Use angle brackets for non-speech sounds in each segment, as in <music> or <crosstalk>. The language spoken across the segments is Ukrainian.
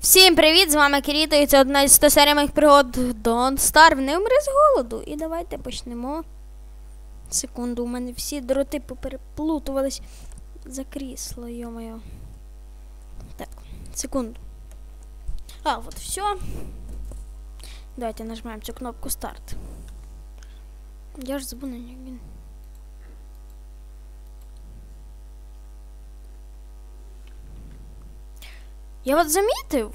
Всім привіт! З вами Кіріто і це одна із 100 серій моїх пригод Don't Starve. Не умри з голоду. І давайте почнемо. Секунду, у мене всі дроти попереплутувались за крісло, йо-моє. Так, секунду. А, от все. Давайте нажмемо цю кнопку старт. Я ж нього. Я от замітив.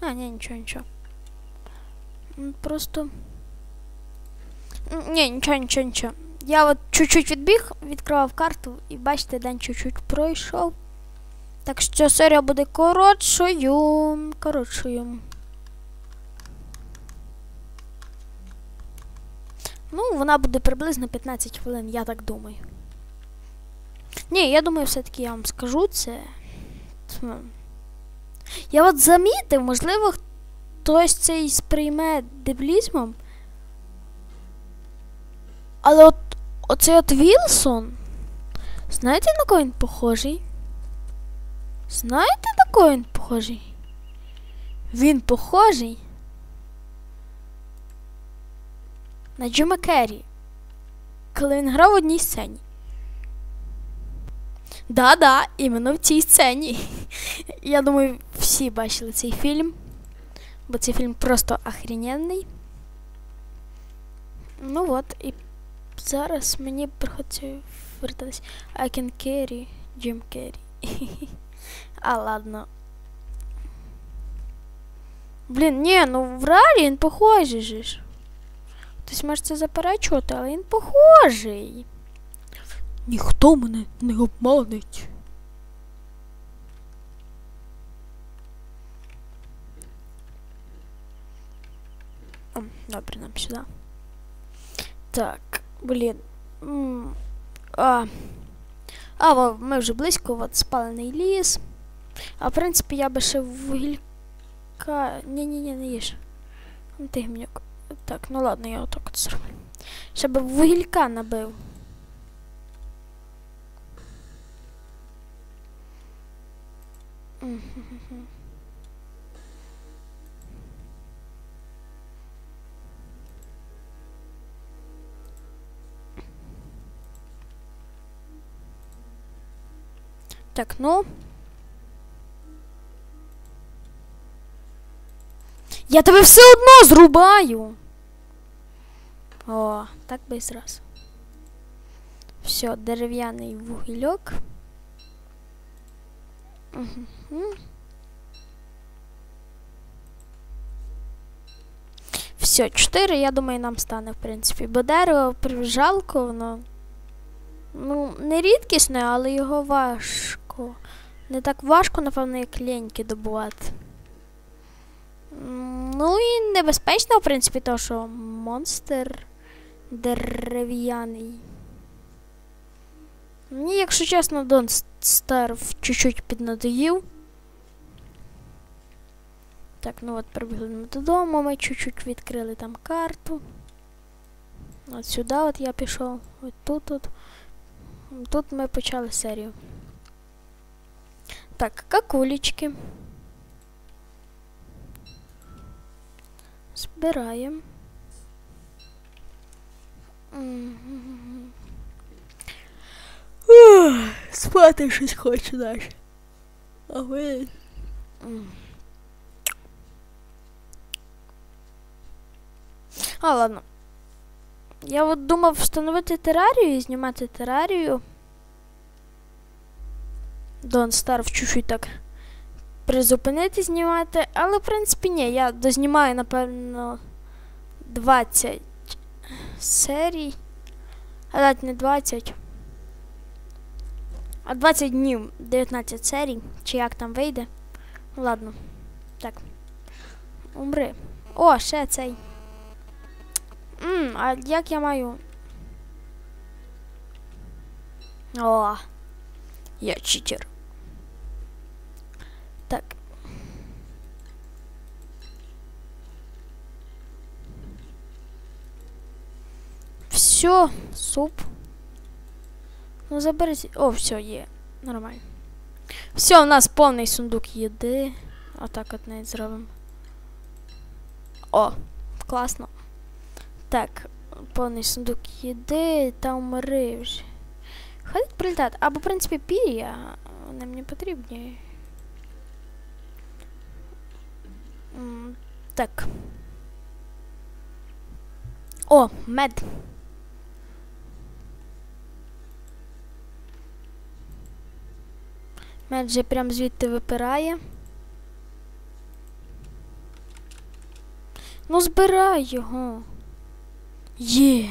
А, ні, нічого, нічого. Просто. Ні, нічого, нічого, нічого. Я от чуть-чуть відбіг, відкривав карту і бачите, день чуть-чуть пройшов. Так що серія буде коротшою. Коротшою. Ну, вона буде приблизно 15 хвилин, я так думаю. Ні, я думаю, все-таки я вам скажу це. Я от замітив, можливо, хтось це і сприйме деблізмом. Але от оцей от Вілсон. Знаєте, на кого він похожий? Знаєте, на кого він похожий? Він похожий на Джима Керрі, коли він грав в одній сцені. Да-да, іменно в цій сцені. Я думаю, всі бачили цей фільм. Бо цей фільм просто охрененний. Ну от, і зараз мені приходиться вертатись. I can carry Jim Carrey. <laughs> а, ладно. Блін, ні, ну в реалі він похожий же ж. Хтось може це заперечувати, але він похожий. Ніхто мене не обманить. Добре, нам сюди. Так, блін. А, а ми вже близько, от спалений ліс. А в принципі я би ще вугілька. Ні-ні-ні, не їж. Ти. Так, ну ладно, я отак от зроблю. Ще би вугілька набив. Так, ну. Я тебе все одно зрубаю. О, так би зразу. Все, дерев'яний вугільок. Все, 4, я думаю, нам стане, в принципі. Бо дерево жалко, воно. Ну, не рідкісне, але його важко. Не так важко, напевно, як леньки добувати. Ну і небезпечно, в принципі, то, що монстр дерев'яний. Мені, якщо чесно, Дон Стар чуть-чуть піднадоїв. Так, ну от прибігли додому, ми чуть-чуть відкрили там карту. От сюди от я пішов. От тут от. Тут ми почали серію. Так, какулечки. Збираємо. Спати щось хочу далі. А ви. А, ладно. Я от думав встановити терарію і знімати терарію. Дон Стар чуть-чуть так призупинити знімати, але в принципі ні, я дознімаю, напевно, 20 серій. А навіть не 20. А 20 днів 19 серій, чи як там вийде. Ну ладно. Так. Умри. О, ще цей. Мм, а як я маю. О. Я читер. Так. Все, суп. Ну заберіть. О, все, є. Нормально. Все, у нас повний сундук їди. Отак от навіть зробимо. О, класно. Так, повний сундук їди та умри вже. Ходить прилітати. Або, в принципі, пір'я. Вони мені потрібні. Так. О, мед. Мед же прям звідти випирає. Ну, збирай його. Є.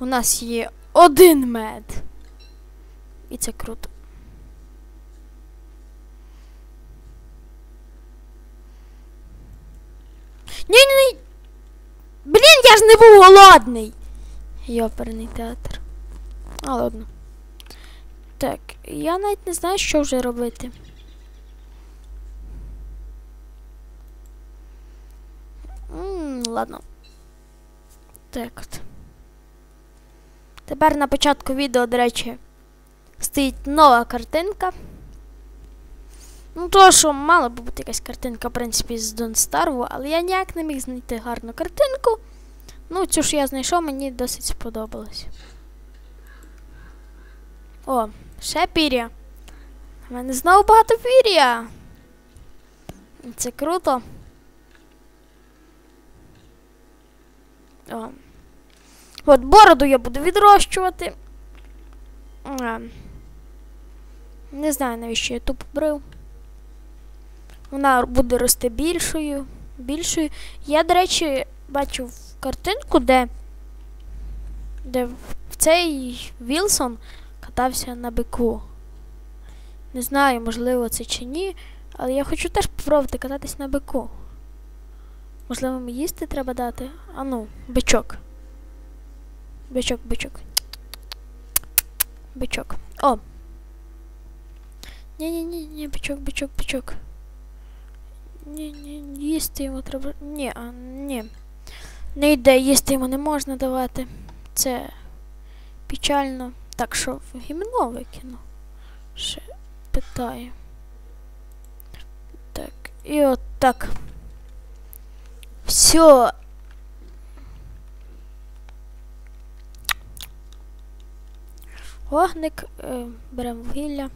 У нас є один мед. І це круто. Ні, ні, ні. Блін, я ж не був голодний. Йоперний театр. А ладно. Так, я навіть не знаю, що вже робити. М, ладно. Так от. Тепер на початку відео, до речі, стоїть нова картинка. Ну, то, що мала б бути якась картинка, в принципі, з Don't Starve, але я ніяк не міг знайти гарну картинку. Ну, цю ж я знайшов, мені досить сподобалось. О, ще пір'я. У мене знову багато пір'я. Це круто. О. От бороду я буду відрощувати. А. Не знаю, навіщо я ту побрив. Вона буде рости більшою. Більшою. Я, до речі, бачив картинку, де, де в цей Вілсон катався на бику. Не знаю, можливо, це чи ні, але я хочу теж спробувати кататись на бику. Можливо, мені їсти треба дати. Ану, бичок. Бичок, бичок. Бичок. О! Ні-ні-ні, ні, бичок, бичок, бичок. Ні, ні, їсти йому треба. Ні, а ні. Не йде, їсти йому не можна давати. Це печально. Так що гімно викину. Ще питаю. Так, і от так. Все. Вогник, е, беремо вугілля.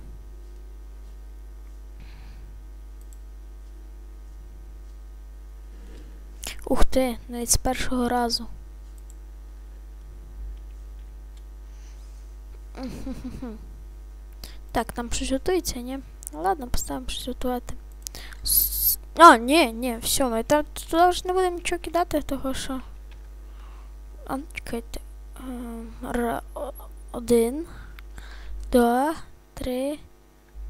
Ух ти, навіть з першого разу. <laughs> Так, там щось готується, ні? Ладно, поставимо щось готувати. А, ні, ні, все, ми та- туди вже не будемо нічого кидати, того що. А, чекайте. Ем, Один, два, три,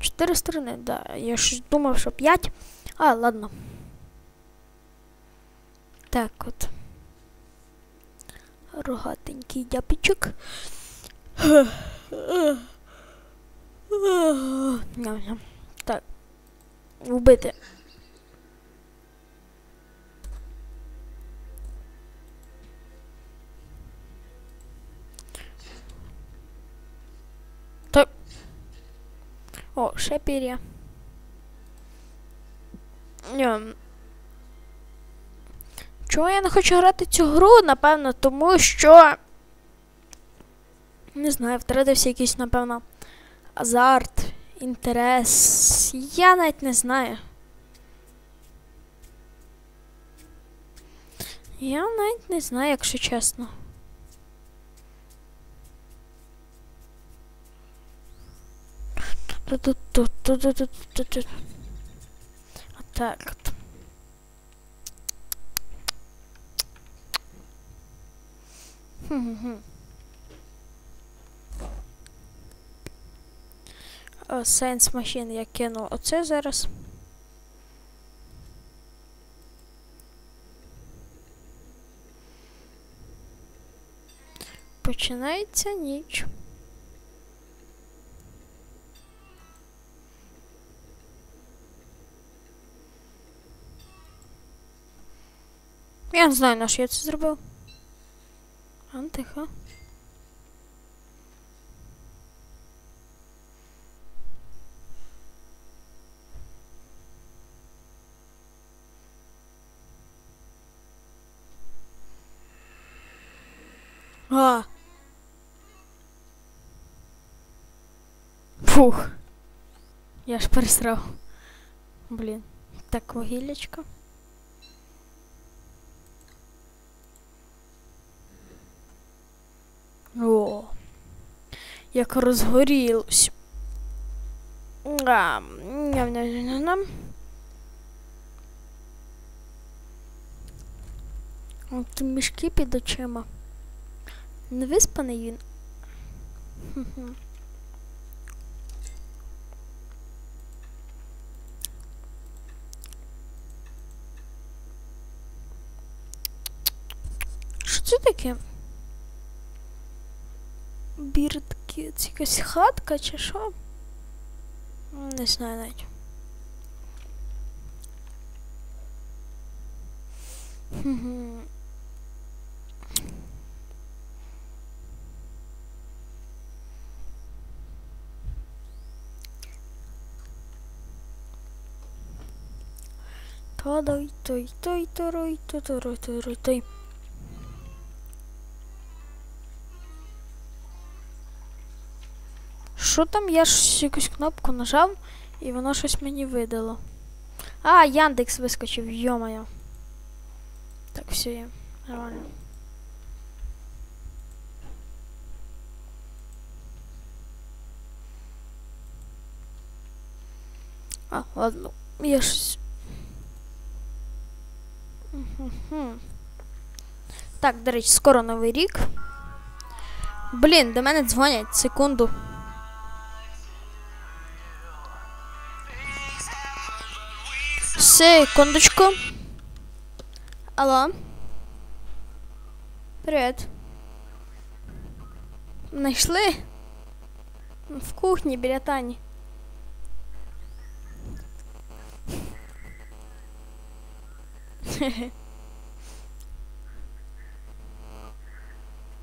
чотири сторони, да. Я ж думав, що п'ять. А, ладно. Так от. Рогатенький дяпічок. Так. Вбити. Так. О, ще пір'я. Чого я не хочу грати цю гру? Напевно, тому що. Не знаю, втратився якийсь, напевно, азарт, інтерес. Я навіть не знаю. Я навіть не знаю, якщо чесно. Отак. Хм-хм-хм. О, Science Machine я кину оце зараз. Починається ніч. Я не знаю, на що я це зробив. А, ну, тихо. А. Фух. Я ж пересрав. Блін. Так, вугіллячко. О. Як розгорілось. А, ням-ням-ням-ням. От ті мішки під очима. Не виспаний він. Що таке? Біртки, це якась хатка чи що? Не знаю навіть. Та-дай, той, той, той, той, той, той, той, той. Що там? Я ж якусь кнопку нажав і воно щось мені видало. А, Яндекс вискочив, йомаю. Так, все є. Нормально. А, ладно. Я щось. Так, до речі, скоро новий рік. Блін, до мене дзвонять. Секунду. Секундочку. Алло. Привет. Знайшли? В кухні біля Тані.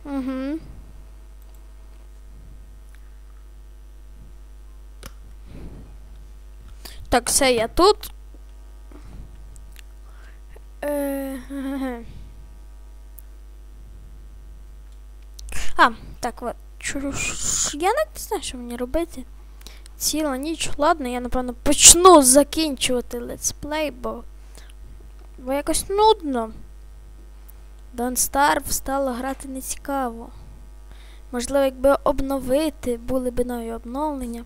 Угу. <laughs> Так, все, я тут. А, так, от. Я не знаю, що мені робити. Ціла ніч. Ладно, я напевно почну закінчувати летсплей, бо. Бо якось нудно. Don't Starve стало грати нецікаво. Можливо, якби обновити, були б нові обновлення.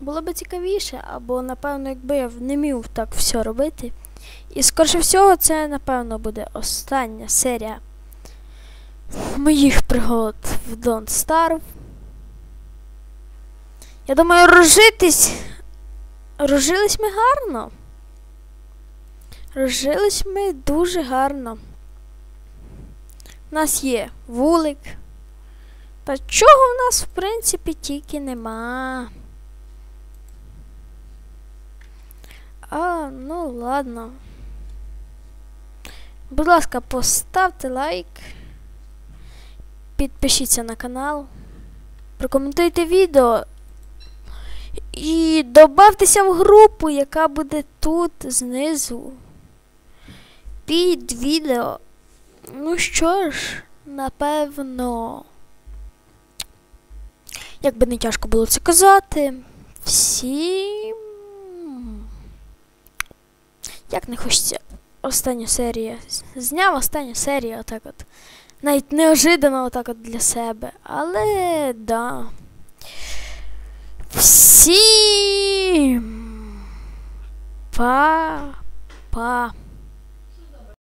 Було б цікавіше, або, напевно, якби я не міг так все робити. І скорше всього, це, напевно, буде остання серія моїх пригод в Don't Starve. Я думаю, розжитись. Розжились ми гарно. Розжились ми дуже гарно. У нас є вулик. Та чого в нас, в принципі, тільки нема. А, ну ладно. Будь ласка, поставте лайк. Підпишіться на канал. Прокоментуйте відео. І добавтеся в групу, яка буде тут знизу. Під відео. Ну що ж, напевно. Як би не тяжко було це казати. Всім. Як не хочеться останню серію. Зняв останню серію отак от. Навіть неожиданно отак от для себе. Але да. Всім. Па. Па.